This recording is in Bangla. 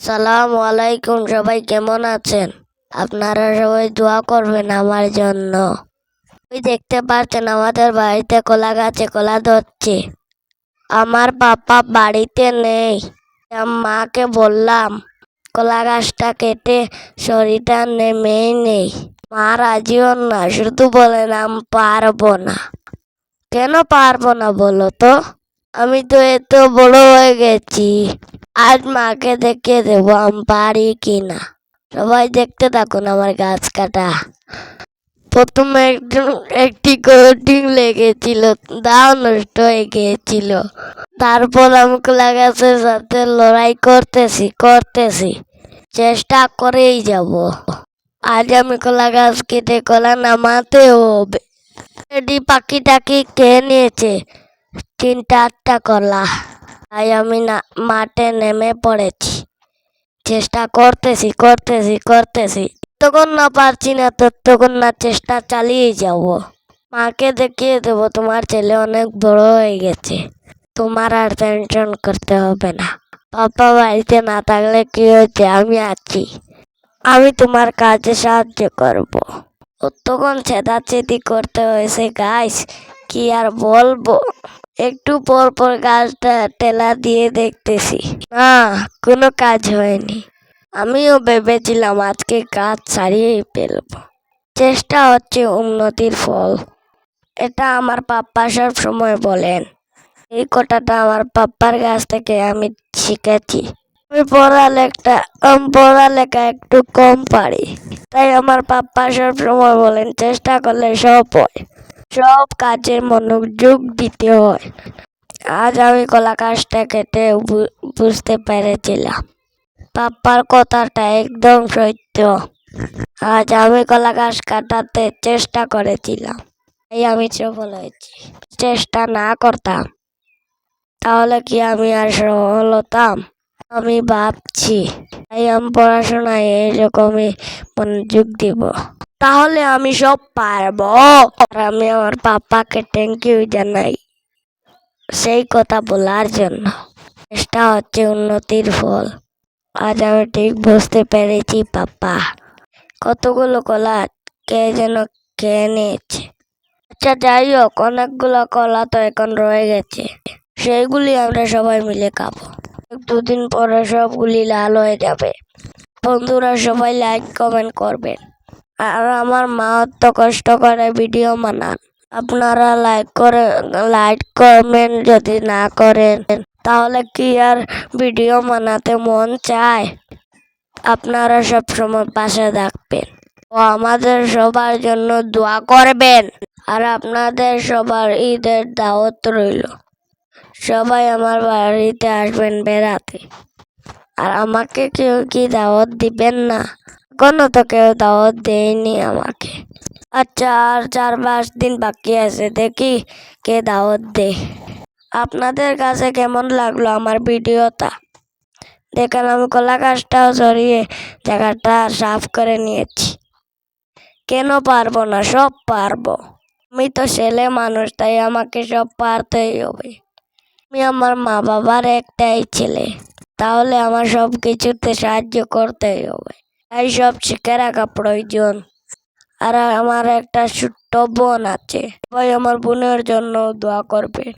সালাম আলাইকুম, সবাই কেমন আছেন? আপনারা সবাই দোয়া করবেন আমার জন্য। ওই দেখতে পাচ্ছেন আমাদের বাড়িতে কলা গাছে কলা ধরছে। আমার পাপা বাড়িতে নেই। মাকে বললাম, কলা গাছটা কেটে শরীরটা নেমেই নেই। মা রাজিও না, শুধু বলেন আমি পারব না। কেন পারব না বলো তো? আমি তো এত বড় হয়ে গেছি। আজ মাকে দেখে দেবো আমি পারি কি না সবাই দেখতে থাকুন আমার গাছ কাটা। প্রথমে একজন, একটি কোটিং লেগেছিল, দাও নষ্ট হয়ে গিয়েছিল। তারপর আমি কলা গাছের সাথে লড়াই করতেছি করতেছি। চেষ্টা করেই যাব। আজ আমি কলা গাছ কেটে কলা নামাতে হবে। এটি পাখি টাকি খেয়ে নিয়েছে? তিন আটটা কলা তাই আমি না, মাঠে নেমে পড়েছি। চেষ্টা করতেছি করতেছি করতেছি। তখন না পারছি না, ততক্ষণ না চেষ্টা চালিয়ে যাব। মাকে দেখিয়ে দেবো, তোমার ছেলে অনেক বড় হয়ে গেছে। তোমার আর টেনশন করতে হবে না। পাপা বাড়িতে না থাকলে কি হয়েছে? আমি আছি। আমি তোমার কাজে সাহায্য করব। তখন ছেদাছেদি করতে হয়েছে গাছ কি আর বলব? একটু পর পর গাছটা টেলা দিয়ে দেখতেছি। না, কোনো কাজ হয়নি। আমিও ভেবেছিলাম আজকে গাছ ছাড়িয়েই ফেলব। চেষ্টা হচ্ছে উন্নতির ফল। এটা আমার পাপ্পা সব সময় বলেন। এই কথাটা আমার পাপ্পার কাছ থেকে আমি শিখেছি। আমি পড়ালেখা পড়ালেখা একটু কম পারি। তাই আমার পাপ্পা সব সময় বলেন, চেষ্টা করলে সব হয়। সব কাজে মনোযোগ দিতে হয়। আজ আমি কলা গাছটা কেটে বুঝতে পেরেছিলাম। পাপ্পার কথাটা একদম সত্য। আজ আমি কলা গাছ কাটাতে চেষ্টা করেছিলাম, তাই আমি সফল হয়েছি। চেষ্টা না করতাম, তাহলে কি আমি আর সফল হতাম? আমি ভাবছি, তাই আমি পড়াশোনায় এইরকমই মনোযোগ দিব। তাহলে আমি সব পারব। আর আমি আমার পাপাকে থ্যাংক ইউ জানাই সেই কথা বলার জন্য। চেষ্টা হচ্ছে উন্নতির ফল। আজ আমি ঠিক বুঝতে পেরেছি, পাপা। কতগুলো কলা কে যেন খেয়ে নিয়েছে। আচ্ছা যাই হোক, অনেকগুলো কলা তো এখন রয়ে গেছে। সেইগুলি আমরা সবাই মিলে খাব। দুদিন পরে সবগুলি লাল হয়ে যাবে। বন্ধুরা সবাই লাইক কমেন্ট করবেন। আর আমার মা অত কষ্ট করে ভিডিও বানান। আপনারা লাইক করে লাইক কমেন্ট যদি না করেন, তাহলে কি আর ভিডিও বানাতে মন চায়? আপনারা সব সময় পাশে থাকবেন। ও আমাদের সবার জন্য দোয়া করবেন। আর আপনাদের সবার ঈদের দাওয়াত রইল। সবাই আমার বাড়িতে আসবেন বেড়াতে। আর আমাকে কেউ কি দাওয়াত দিবেন না? এখনও তো কেউ দাওয়াত দেয়নি আমাকে। আচ্ছা আর চার পাঁচ দিন বাকি আছে, দেখি কে দাওয়াত দে আপনাদের কাছে কেমন লাগল আমার ভিডিওটা? দেখেন আমি কলা গাছটাও সরিয়ে জায়গাটা সাফ করে নিয়েছি। কেন পারব না? সব পারব। আমি তো ছেলে মানুষ, তাই আমাকে সব পারতেই হবে। আমি আমার মা বাবার একটাই ছেলে। তাহলে আমার সব কিছুতে সাহায্য করতেই হবে। তাই সব শিখে রাখা প্রয়োজন। আর আমার একটা ছোট্ট বোন আছে। সবাই আমার বোনের জন্য দোয়া করবেন।